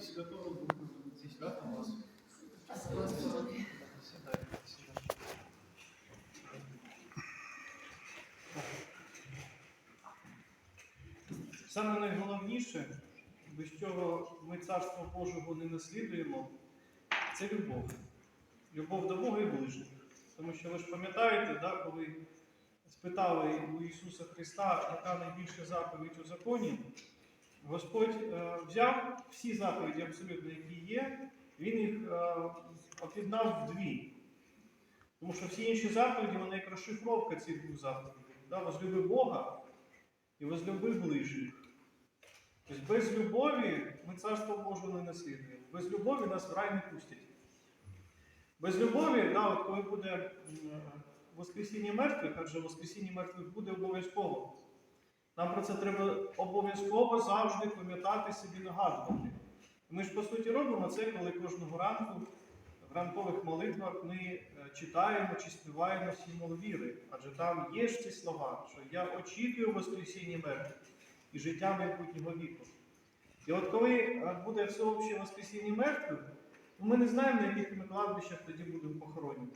и Святого Духа. Там у вас? Саме найголовніше, без чого ми Царство Божого не наслідуємо, це любов. Любов до Бога і ближніх. Тому що ви ж пам'ятаєте, да, коли спитали у Ісуса Христа, яка найбільша заповідь у законі, Господь е, взяв всі заповіді, абсолютно, які є, Він їх е, об'єднав в дві. Тому що всі інші заповіді, вони як розшифровка цих двох заповідей. Возлюби Бога і возлюби ближніх. Тобто без любові ми царство Боже не наслідуємо. Без любові нас в рай не пустять. Без любові, да, от коли буде Воскресіння мертвих, адже Воскресіння мертвих буде обов'язково. Нам про це треба обов'язково завжди пам'ятати собі нагадувати. Ми ж по суті робимо це, коли кожного ранку в ранкових молитвах ми е, читаємо чи співаємо сім'ю віри. Адже там є ж ці слова, що я очікую Воскресіння мертвих і життя майбутнього віку. І от коли е, буде всеобще Воскресіння мертвих, ми не знаємо, на яких ми кладбищах тоді будемо похоронені.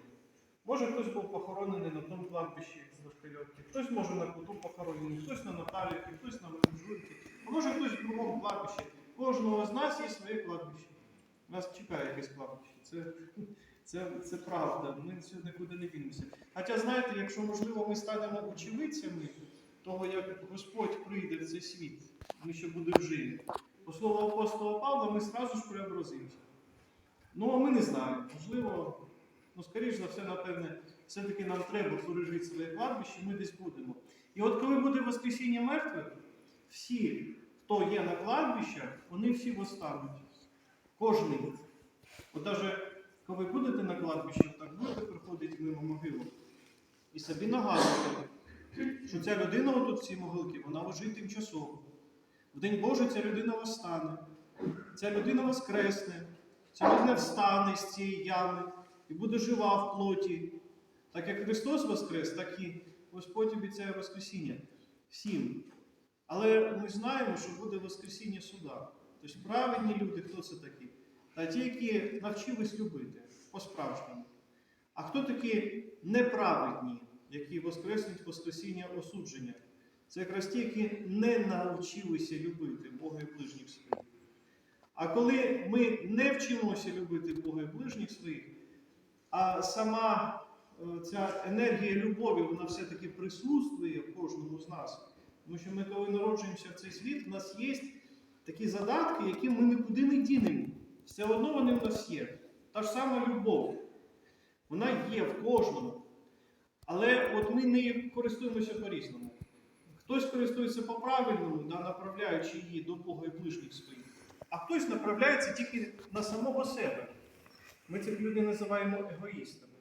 Може, хтось був похоронений на тому кладбищі з Вишкальовки, хтось може на куту похоронений, хтось на Наталівці, хтось на Менжурці, а може хтось в другому кладбищі. Кожного з нас є своє кладбище. Нас чекає якесь кладбище. Це, це, це правда. Ми сьогодні нікуди не дінемося. Хоча, знаєте, якщо можливо ми станемо очевидцями того, як Господь прийде в цей світ, ми ще будемо живі. По слову апостола Павла, ми зразу ж преобразимося. Ну, а ми не знаємо. Можливо, ну, скоріш за все, напевне, все-таки нам треба пережити своє кладбище, ми десь будемо. І от коли буде Воскресіння мертвих, всі, хто є на кладбищах, вони всі восстануть. Кожний. От навіть коли будете на кладбищі, так будете приходити мимо могилу. І собі нагадуєте, що ця людина отут в цій могилці, вона лежить тимчасово. В День Божий ця людина восстане, ця людина воскресне, ця людина встане з цієї ями і буде жива в плоті. Так як Христос воскрес, так і Господь обіцяє Воскресіння всім. Але ми знаємо, що буде Воскресіння суда. Тобто праведні люди, хто це такі? Та ті, які навчились любити по-справжньому. А хто такі неправедні, які воскреснуть Воскресіння осудження? Це якраз ті, які не навчилися любити Бога і ближніх своїх. А коли ми не вчимося любити Бога і ближніх своїх, а сама е, ця енергія любові, вона все-таки присутствує в кожному з нас. Тому що ми, коли народжуємося в цей світ, в нас є такі задатки, які ми нікуди не дінемо. Все одно вони в нас є. Та ж сама любов. Вона є в кожному. Але от ми не користуємося по-різному. Хтось користується по-правильному, да, направляючи її до Бога і ближніх своїх, а хтось направляється тільки на самого себе. Ми цих людей називаємо егоїстами.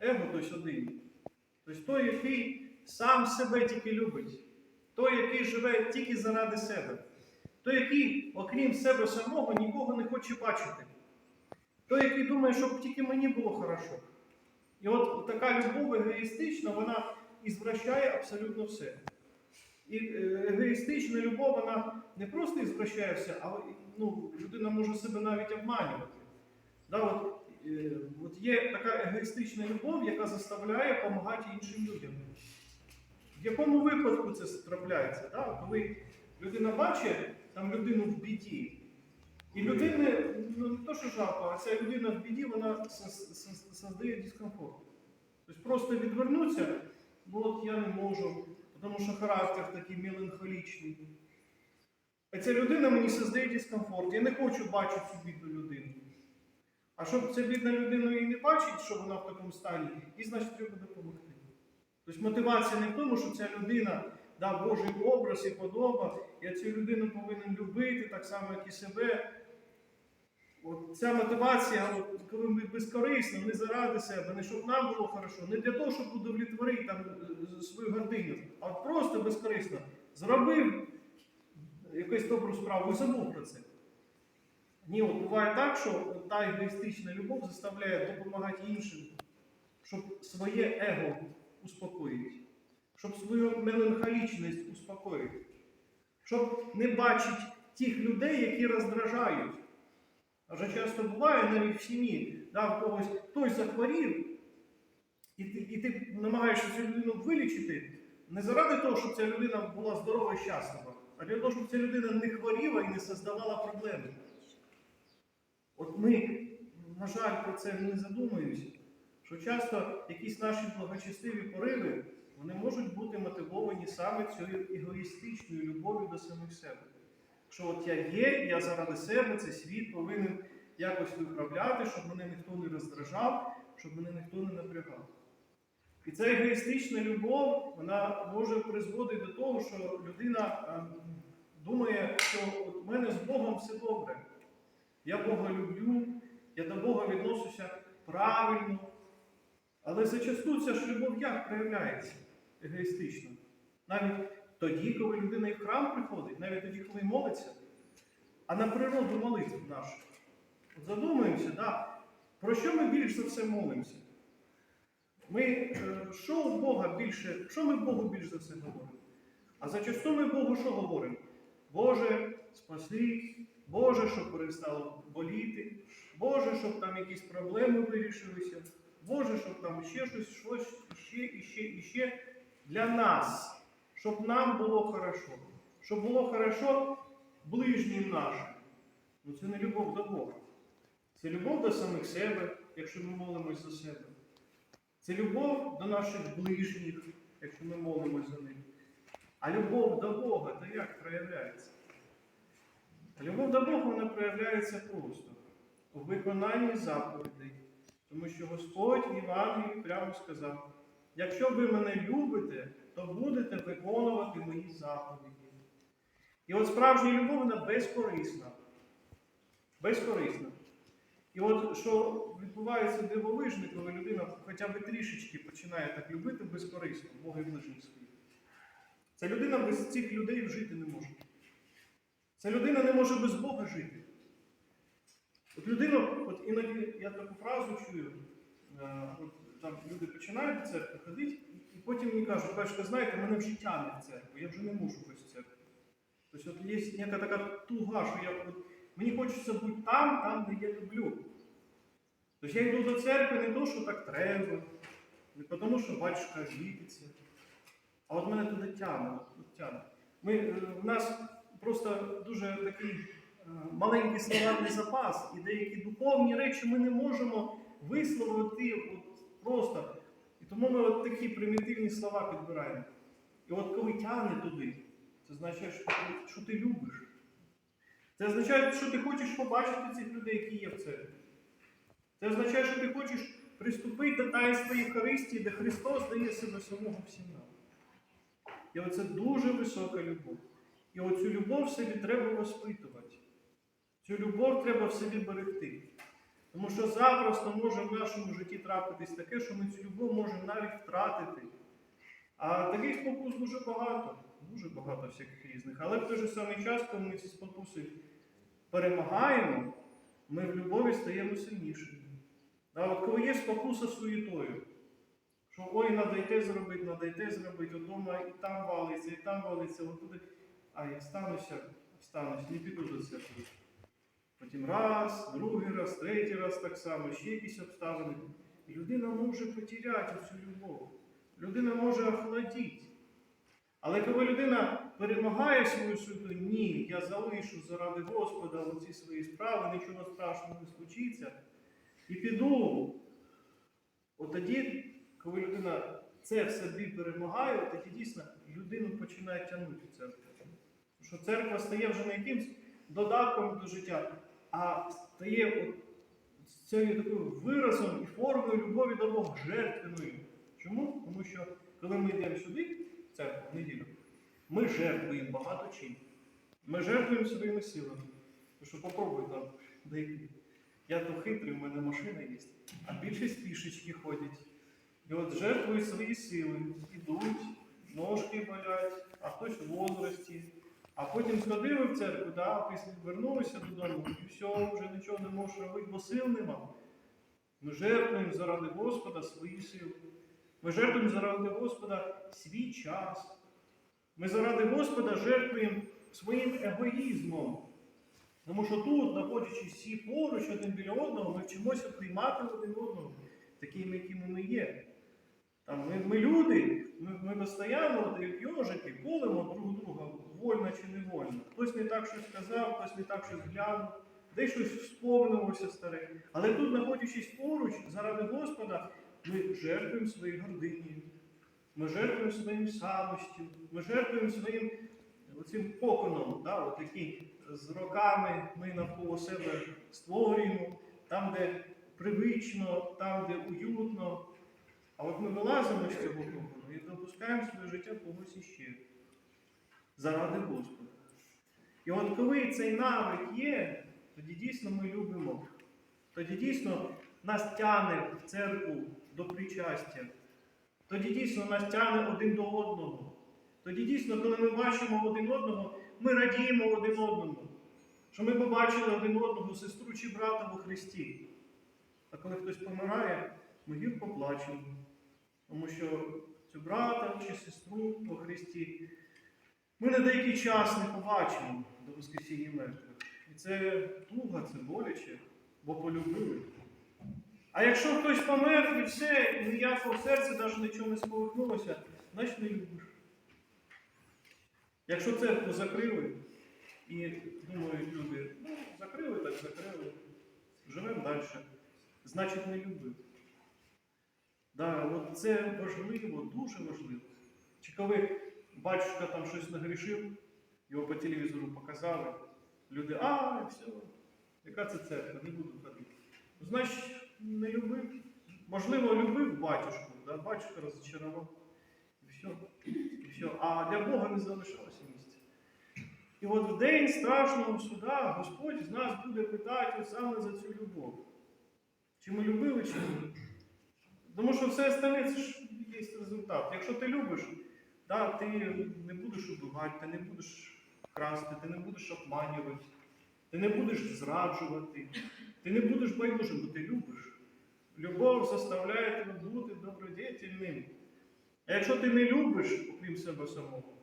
Его той один. Тобто той, який сам себе тільки любить, той, який живе тільки заради себе, той, який, окрім себе самого, нікого не хоче бачити. Той, який думає, щоб тільки мені було хорошо. І от така любов егоїстична, вона ізвращає абсолютно все. І е, егоїстична любов, вона не просто ізвращає все, а ну, людина може себе навіть обманювати. Да, от, е, от є така егоїстична любов, яка заставляє допомагати іншим людям. В якому випадку це трапляється? Да? Коли людина бачить там людину в біді, і людини, ну не то, що жалко, а ця людина в біді, вона создає дискомфорт. Тобто просто відвернутися, ну от я не можу, тому що характер такий меланхолічний. А ця людина мені создає дискомфорт. Я не хочу бачити цю бідну людину. А щоб ця бідна людина її не бачить, що вона в такому стані, їй значить треба допомогти. Тобто мотивація не в тому, що ця людина да, Божий образ і подоба, я цю людину повинен любити, так само, як і себе. От ця мотивація, от, коли ми безкорисно, не заради себе, не щоб нам було хорошо, не для того, щоб удовлетворити там, е, свою гординю, а просто безкорисно. Зробив якусь добру справу і забув про це. Ні, от буває так, що та егоїстична любов заставляє допомагати іншим, щоб своє его успокоїти, щоб свою меланхолічність успокоїти, щоб не бачити тих людей, які роздражають. Адже часто буває навіть в сім'ї, да, в когось хтось захворів, і ти, і ти намагаєшся цю людину вилічити не заради того, щоб ця людина була здорова і щаслива, а для того, щоб ця людина не хворіла і не создавала проблеми. От ми, на жаль, про це не задумуємося, що часто якісь наші благочестиві пориви вони можуть бути мотивовані саме цією егоїстичною любов'ю до самих себе. Що от я є, я заради себе, цей світ повинен якось виправляти, щоб мене ніхто не роздражав, щоб мене ніхто не напрягав. І ця егоїстична любов, вона може призводити до того, що людина ем, думає, що от у мене з Богом все добре. Я Бога люблю, я до Бога відношуся правильно. Але зачасту ця ж любов як проявляється егоїстично. Навіть тоді, коли людина і в храм приходить, навіть тоді, коли молиться, а на природу молитв нашу. Задумаємося, да, про що ми більш за все молимося? Ми е, що у Бога більше, що ми Богу більш за все говоримо? А зачасту ми Богу що говоримо? Боже, спаси, Боже, щоб перестало боліти, Боже, щоб там якісь проблеми вирішилися, Боже, щоб там ще щось, щось, іще, іще, іще для нас, щоб нам було хорошо, щоб було хорошо ближнім нашим. Ну це не любов до Бога. Це любов до самих себе, якщо ми молимось за себе. Це любов до наших ближніх, якщо ми молимось за них. А любов до Бога, то як проявляється? Любов до Бога вона проявляється просто у виконанні заповідей. Тому що Господь в Євангелії прямо сказав: якщо ви мене любите, то будете виконувати мої заповіді. І от справжня любов вона безкорисна. Безкорисна. І от що відбувається дивовижне, коли людина хоча б трішечки починає так любити безкорисно, Бога і ближніх своїх. Ця людина без цих людей жити не може. Ця людина не може без Бога жити. От людина, от іноді я таку фразу чую, е, от там люди починають до церкви ходити, і потім мені кажуть, бачите, знаєте, мене вже тягне в церкву, я вже не можу без церкви. Тобто от є яка така туга, що я от, мені хочеться бути там, там, де я люблю. Тобто я йду до церкви не то, що так треба, не тому, що батюшка жититься. А от мене туди тягне. от тягне. Ми, е, в нас просто дуже такий е, маленький словарний запас, і деякі духовні речі ми не можемо висловити от просто. І тому ми от такі примітивні слова підбираємо. І от коли тягне туди, це означає, що ти, любиш. Це означає, що ти хочеш побачити цих людей, які є в церкві. Це означає, що ти хочеш приступити до таїнства Євхаристії, де Христос дає себе самого всім нам. І оце дуже висока любов. І оцю любов в собі треба воспитувати. Цю любов треба в собі берегти. Тому що запросто може в нашому житті трапитись таке, що ми цю любов можемо навіть втратити. А таких спокус дуже багато, дуже багато всяких різних. Але в той же самий час, коли ми ці спокуси перемагаємо, ми в любові стаємо сильнішими. А от коли є спокуса суєтою, що ой, надо й те зробити, надо й те зробити, от дома і там валиться, і там валиться, от туди. А я стануся, станусь, не піду до церкви. Потім раз, другий раз, третій раз так само, ще якісь обставини. Людина може потеряти цю любов. Людина може охладіти. Але коли людина перемагає свою суету, ні, я залишу заради Господа оці свої справи, нічого страшного не случиться. І піду. От тоді, коли людина це в собі перемагає, тоді дійсно людину починає тягнути в церкву. Що церква стає вже не якимсь додатком до життя, а стає от цією такою виразом і формою любові до Бога, жертвеною. Чому? Тому що коли ми йдемо сюди, в церкву, в неділю, ми жертвуємо багато чим. Ми жертвуємо своїми силами. Тому що попробуй там деякі. Я то хитрий, в мене машина є, а більшість пішечки ходять. І от жертвують свої сили, ідуть, ножки болять, а хтось в возрасті. А потім сходили в церкву, да, після вернулися додому, і все, вже нічого не можеш робити, бо сил нема. Ми жертвуємо заради Господа свої сили. Ми жертвуємо заради Господа свій час. Ми заради Господа жертвуємо своїм егоїзмом. Тому що тут, знаходячись всі поруч один біля одного, ми вчимося приймати один одного, такими, якими ми є. Там, ми, ми люди, ми, ми постійно, як йожики, колемо друг друга, вольно чи не вольно. Хтось не так щось сказав, хтось не так щось глянув, десь щось вспомнилося старе. Але тут, знаходячись поруч, заради Господа, ми жертвуємо своєю гординею, ми жертвуємо своїм самостю, ми жертвуємо своїм оцим поконом, да, от з роками ми навколо себе створюємо, там, де привично, там, де уютно. А от ми вилазимо з цього покону і допускаємо своє життя когось іще. Заради Господа. І от коли цей навик є, тоді дійсно ми любимо. Тоді дійсно нас тягне в церкву до причастя. Тоді дійсно нас тягне один до одного. Тоді дійсно, коли ми бачимо один одного, ми радіємо один одному. Що ми побачили один одного, сестру чи брата во Христі. А коли хтось помирає, ми гірко плачемо. Тому що цю брата чи сестру во Христі ми на деякий час не побачимо до Воскресіння мертвих. І це туга, це боляче, бо полюбили. А якщо хтось помер і все, і ніякого серця навіть нічого не сполихнулося, значить не любиш. Якщо церкву закрили, і думають люди, ну, закрили, так закрили, живемо далі, значить не любив. Да, от це важливо, дуже важливо. Чи коли батюшка там щось нагрішив, його по телевізору показали, люди, а, все, яка це церква, не буду ходити. Значить, не любив. Можливо, любив батюшку, да? батюшка розчарував. І все, і все. А для Бога не залишалося місця. І от в день страшного суда Господь з нас буде питати саме за цю любов. Чи ми любили, чи ні. Тому що все остальне це ж є результат. Якщо ти любиш, да, ти не будеш убивати, ти не будеш красти, ти не будеш обманювати, ти не будеш зраджувати, ти не будеш байдужим, бо ти любиш. Любов заставляє тебе бути добродетельним. А якщо ти не любиш, окрім себе самого,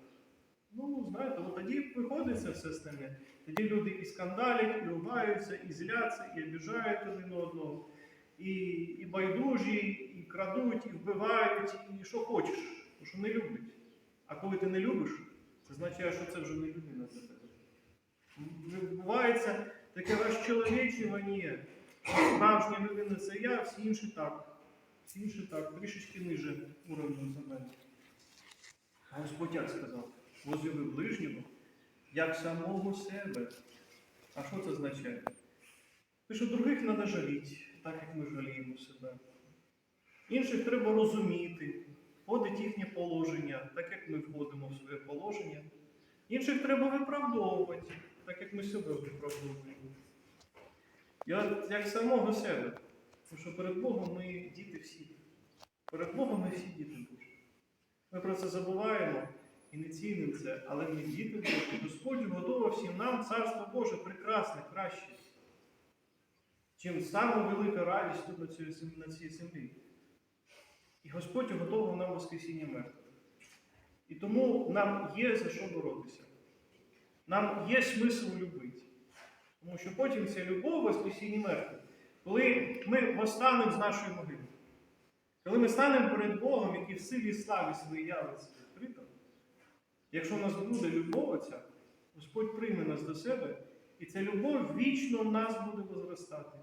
ну, знаєте, от тоді виходить це все остальне. Тоді люди і скандалять, і ругаються, і зляться, і обіжають один одного, і, і байдужі, і крадуть, і вбивають, і що хочеш, тому що не люблять. А коли ти не любиш, це означає, що це вже не людина для тебе. Відбувається таке розчоловічування. Справжня людина це я, всі інші так. Всі інші так, трішечки ниже уровню за мене. А Господь як сказав? Возлюби ближнього, як самого себе. А що це означає? Те, що других треба жаліти, так як ми жаліємо себе. Інших треба розуміти, входить їхнє положення, так як ми входимо в своє положення. Інших треба виправдовувати, так як ми себе виправдовуємо. І от як самого себе. Тому що перед Богом ми діти всі. Перед Богом ми всі діти Божі. Ми про це забуваємо і не цінимо це, але ми діти Божі. Господь готовий всім нам Царство Боже прекрасне, краще, чим саме велика радість тут на цій землі. І Господь готовий нам Воскресіння мертвих. І тому нам є за що боротися. Нам є смисл любити. Тому що потім ця любов Воскресіння мертвих, коли ми востанемо з нашої могили, коли ми станемо перед Богом, який в силі славі своїй явиться відкрито, якщо в нас буде любов оця, Господь прийме нас до себе, і ця любов вічно в нас буде возростати.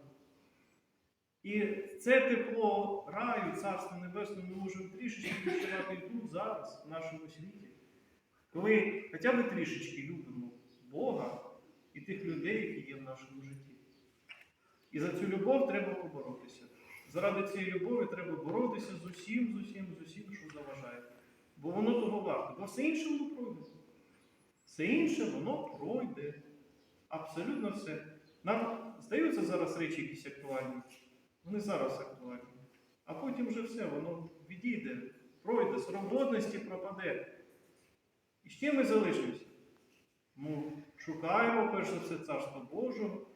І це тепло раю, Царства Небесного, ми можемо трішечки відчувати і тут, зараз, в нашому світі. Коли хоча б трішечки любимо Бога і тих людей, які є в нашому житті. І за цю любов треба поборотися. Заради цієї любові треба боротися з усім, з усім, з усім, що заважає. Бо воно того варто. Бо все інше воно пройде. Все інше воно пройде. Абсолютно все. Нам здаються зараз речі якісь актуальні. Вони зараз актуальні. А потім вже все, воно відійде, пройде, з роботності пропаде. І чим ми залишимося? Ну, шукаємо перш за все Царство Божого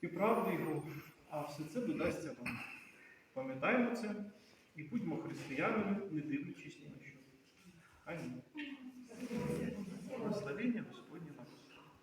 і правду Його, а все це додасться вам. Пам'ятаємо це і будьмо християнами, не дивлячись ні на що. Амінь. Благословення.